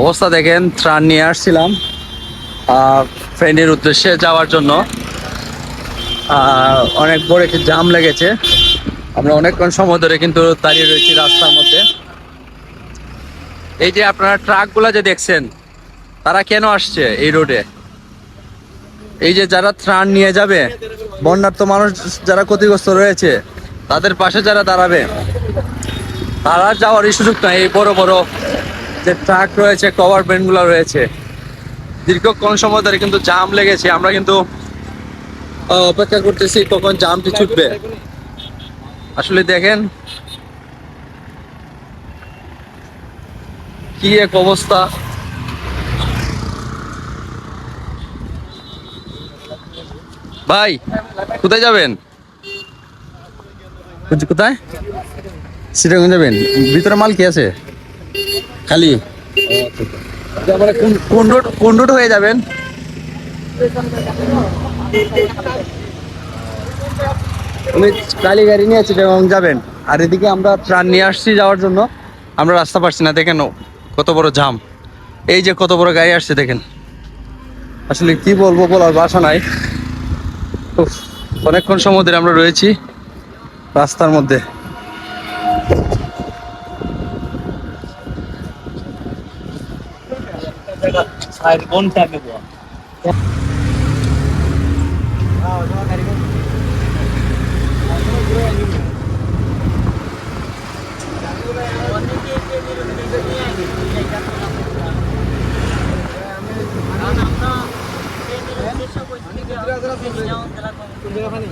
অবস্থা দেখেন, ত্রাণ নিয়ে আসছিলাম ফ্রেন্ডের উদ্দেশ্যে যাওয়ার জন্য। অনেক বড় একটি জাম লেগেছে। আমরা অনেকক্ষণ সময় ধরে কিন্তু দাঁড়িয়ে রয়েছি রাস্তার মধ্যে। এই যে আপনারা ট্রাকগুলো যে দেখছেন, তারা কেন আসছে এই রোডে এই যে যারা ত্রাণ নিয়ে যাবে বন্যার্থ মানুষ যারা ক্ষতিগ্রস্ত রয়েছে, তাদের পাশে যারা দাঁড়াবে, তারা যাওয়ারই সুযোগ নাই। এই বড় বড় যে ট্রাক রয়েছে কভারগুলো রয়েছে। দীর্ঘক্ষণ সময় ধরে কিন্তু জাম লেগেছে, আমরা কিন্তু অপেক্ষা করতেছি কখন জামটি ছুটবে। আসলে দেখেন, কি এক অবস্থা। ভাই, কোথায় যাবেন? কোথায়? সিটাগঞ্জ যাবেন? ভিতরে মাল কি আছে? খালি? কোন- রোড কোন হয়ে যাবেন? উনি কালী গাড়ি নিয়ে চিটাগং যাবেন। আর এদিকে আমরা ট্রান নিয়ে আসছি যাওয়ার জন্য। আমরা রাস্তা পাচ্ছি না, দেখেন কত বড় জাম। এই যে কত বড় গাড়ি আসছে, দেখেন। আসলে কি বলব, বলার বাসা নাই। অনেকক্ষণ সময় আমরা রয়েছি, রাস্তার মধ্যে। साइड कौन टैप पे हुआ আমি